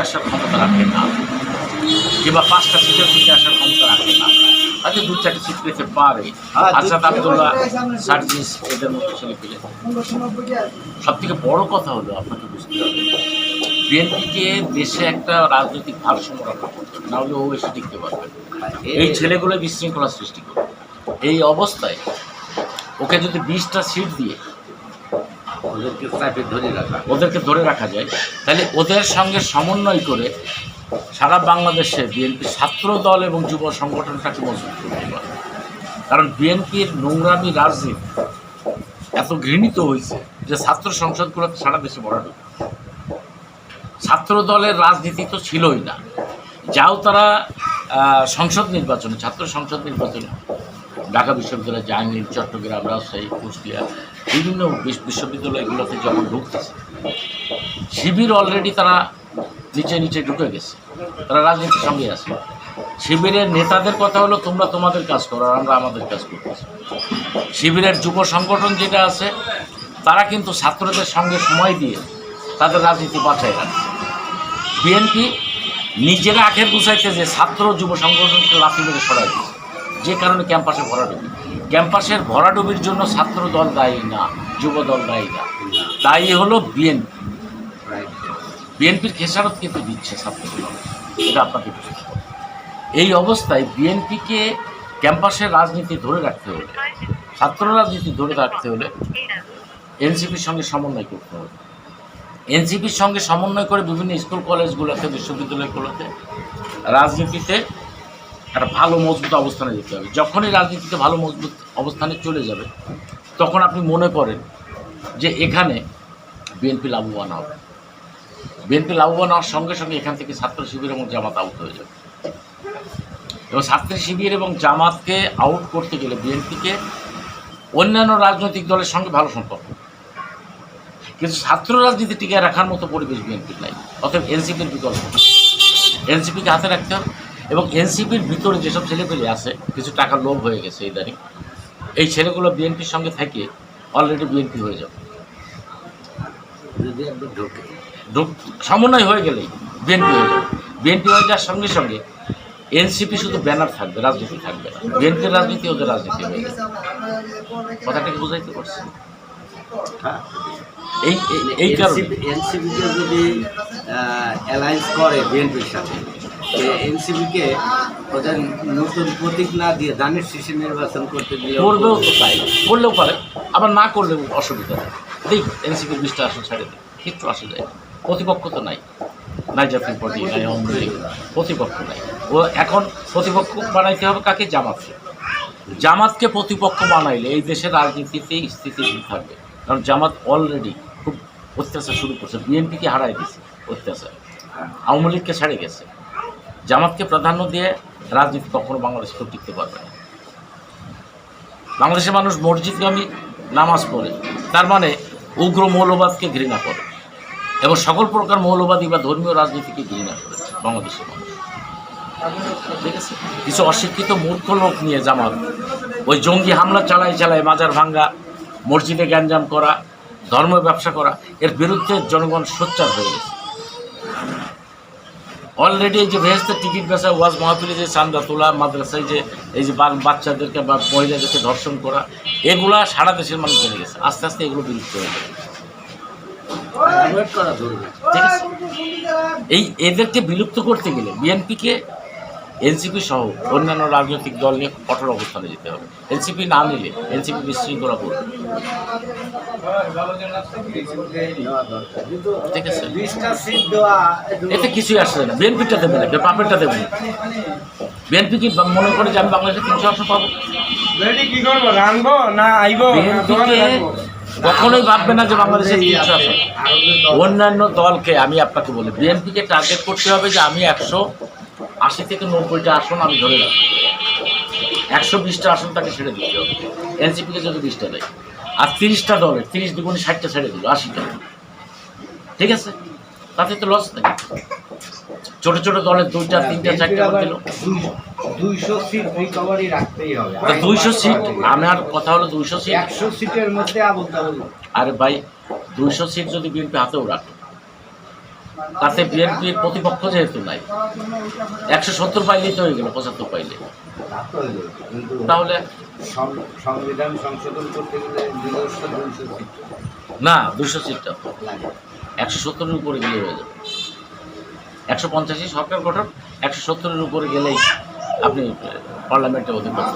আসার ক্ষমতা রাখে না কিংবা পাঁচটা সিটেও জিতে আসার ক্ষমতা রাখে না। হয়তো দু চারটে সিট পেতে পারে। হ্যাঁ, দু- আসাদ আবদুল্লাহ সার্জিস এদের মতো ছেলে পেলে। সব থেকে বড় কথা হলো আপনাকে বুঝতে হবে বিএনপিকে দেশে একটা রাজনৈতিক ভারসাম্য রক্ষা করতে হবে নাহলে ও এসে টিকতে পারবে এই ছেলেগুলো বিশৃঙ্খলা সৃষ্টি করে এই অবস্থায় ওকে যদি বিশটা সিট দিয়ে ওদেরকে চাপে ধরে রাখা। ওদেরকে ধরে রাখা যায়। তাহলে ওদের সঙ্গে সমন্বয় করে সারা বাংলাদেশে বিএনপি ছাত্র দল এবং যুব সংগঠনটাকে মজবুত করতে পারে। কারণ বিএনপির নোংরামি রাজনীতি এত ঘৃণিত হয়েছে যে ছাত্র সংসদগুলোতে সারা দেশে ঢুকে ছাত্র দলের রাজনীতি তো ছিলই না। যাও তারা সংসদ নির্বাচনে, ছাত্র সংসদ নির্বাচনে। ঢাকা বিশ্ববিদ্যালয় জাহাঙ্গীর, চট্টগ্রাম, রাজশাহী, কুষ্টিয়া, বিভিন্ন বিশ্ববিদ্যালয়গুলোতে যখন ঢুকতেছে, শিবির অলরেডি তারা নিচে নিচে ঢুকে গেছে। তারা রাজনীতির সঙ্গে আছে। শিবিরের নেতাদের কথা হলো, তোমরা তোমাদের কাজ করো আর আমরা আমাদের কাজ করতেছি। শিবিরের যুব সংগঠন যেটা আছে, তারা কিন্তু ছাত্রদের সঙ্গে সময় দিয়ে তাদের রাজনীতি বাঁচায় রাখছে। বিএনপি নিজেরা আখের গুছাইতে যে ছাত্র যুব সংগঠনকে লাথি মেরে সরাই দিয়েছে যে কারণে ক্যাম্পাসে ভরাডুবি। ক্যাম্পাসের ভরাডুবির জন্য ছাত্র দল দায়ী না যুব দল দায়ী না। দায়ী হলো বিএনপি। বিএনপির খেসারত কিন্তু দিচ্ছে ছাত্রদল। এটা আপনাকে এই অবস্থায় বিএনপিকে ক্যাম্পাসের রাজনীতি ধরে রাখতে হলে, ছাত্র রাজনীতি ধরে রাখতে হলে এনসিপির সঙ্গে সমন্বয় করতে হবে। এনসিপির সঙ্গে সমন্বয় করে বিভিন্ন স্কুল কলেজগুলোতে, বিশ্ববিদ্যালয়গুলোতে রাজনীতিতে একটা ভালো, মজবুত অবস্থানে যেতে হবে। যখনই রাজনীতিতে ভালো, মজবুত অবস্থানে চলে যাবে, তখন আপনি মনে করেন যে এখানে বিএনপি লাভবান হবে। বিএনপি লাভবান হওয়ার সঙ্গে সঙ্গে এখান থেকে ছাত্র শিবির এবং জামাত আউট হয়ে যাবে। এবং ছাত্র শিবির এবং জামাতকে আউট করতে গেলে বিএনপিকে অন্যান্য রাজনৈতিক দলের সঙ্গে ভালো সম্পর্ক। কিন্তু ছাত্র রাজনীতি টিকে রাখার মতো পরিবেশ বিএনপির নাই, অতএব এনসিপির বিকল্প। এনসিপিকে হাতে রাখতে হবে। এবং এনসিপির ভিতরে যেসব ছেলেপেলে আছে কিছু টাকা লোভ হয়ে গেছে এই দাঁড়িয়ে এই ছেলেগুলো বিএনপির সঙ্গে থেকে অলরেডি বিএনপি হয়ে যাবে। যদি ঢোকে। ঢুক- সমন্বয় হয়ে গেলেই বিএনপি হয়ে যাবে। বিএনপি হয়ে যাওয়ার সঙ্গে সঙ্গে এনসিপি শুধু ব্যানার থাকবে রাজনীতি থাকবে না। বিএনপির রাজনীতি ওদের রাজনীতি হয়ে যাবে কথাটা কি বুঝাইতে পারছি হ্যাঁ। এই এই- এই কারণে। এনসিপিকে যদি অ্যালায়েন্স করে বিএনপির সাথে এনসিপিকে ওদের নতুন প্রতীক না দিয়ে ধানের শীষে নির্বাচন করতে দিয়ে করবেও তো তাই করলেও পারে আবার না করলেও অসুবিধা নেই দেখ এনসিপির বিশটা আসন ছেড়ে দেয় কিচ্ছু আসে যায় প্রতিপক্ষ তো নাই। নাই জাতীয় পার্টি নাই আওয়ামী প্রতিপক্ষ নাই। ও এখন প্রতিপক্ষ বানাইতে হবে কাকে? জামাতকে। জামাতকে প্রতিপক্ষ বানাইলে এই দেশের রাজনীতিতে স্থিতিশীল থাকবে। কারণ জামাত অলরেডি খুব অত্যাচার শুরু করছে। বিএনপিকে হারাই দিয়েছে অত্যাচার। আওয়ামী লীগকে ছাড়ে গেছে। জামাতকে প্রাধান্য দিয়ে রাজনীতি কখনো বাংলাদেশ কেউ টিকতে পারবে না। বাংলাদেশের মানুষ মসজিদগামী নামাজ পড়ে, তার মানে উগ্র মৌলবাদকে ঘৃণা করে এবং সকল প্রকার মৌলবাদী বা ধর্মীয় রাজনীতিকে ঘৃণা করেছে বাংলাদেশের মানুষ। ঠিক আছে কিছু অশিক্ষিত মূর্খ লোক নিয়ে জামাত, ওই জঙ্গি হামলা চালায় চালায় মাজার ভাঙ্গা, মসজিদে গ্যাঞ্জাম করা ধর্ম ব্যবসা করা, এর বিরুদ্ধে জনগণ সোচ্চার হয়ে গেছে। অলরেডি এই যে ভেস্তের টিকিট বেচা ওয়াজ মাহফিলে যে চান্দা তোলা, মাদ্রাসায় যে এই যে বাচ্চাদেরকে বা মহিলাদেরকে ধর্ষণ করা, এগুলা সারা দেশের মানুষ জেনে গেছে। আস্তে আস্তে এগুলো বিলুপ্ত হয়ে যাবে। এই এদেরকে বিলুপ্ত করতে গেলে বিএনপিকে এনসিপি সহ অন্যান্য রাজনৈতিক দল নিয়ে কঠোর অবস্থানে যেতে হবে। এনসিপি না নিলে এনসিপি বিশৃঙ্খলা করবে। ঠিক আছে। এতে কিছুই আসছে না। বিএনপিটা দেবে না পাপেরটা দেবে না। বিএনপি কি মনে করে যে আমি বাংলাদেশে তিনশো আসন পাবো? কি করব? রানবো না আইবো? কখনোই ভাববে না যে বাংলাদেশে তিনশো আসন অন্যান্য দলকে আমি আপনাকে বলি বিএনপিকে টার্গেট করতে হবে যে আমি একশো আশি থেকে নব্বইটা আসন আমি ধরে রাখব একশো বিশটা আসন তাকে ছেড়ে দিতে হবে। এনসিপিকে যদি বিশটা দেয়। আর তিরিশটা দলের তিরিশ দুগুণে ষাটটা ছেড়ে দিল আশিটা। ঠিক আছে? তাতে তো লস নেই। ছোট ছোট দলের দুইটা তিনটা চারটা দিল। দুইশো সিট রিকভারি রাখতেই হবে। দুইশো সিট আমার কথা হলো দুইশো সিট একশো সিটের মধ্যে আরে ভাই দুইশো সিট যদি বিএনপি হাতেও রাখে তাতে বিএনপির প্রতিপক্ষ যেহেতু নাই একশো সত্তর পাইলেই তো হয়ে গেল পঁচাত্তর পাইলে তাহলে সংবিধান সংশোধন করতে গেলে না দুশো সিটটা। একশো সত্তরের উপরে গেলে হয়ে যাবে। একশো পঞ্চাশি সরকার গঠন একশো সত্তরের উপরে গেলেই আপনি পার্লামেন্টে অধিপত্য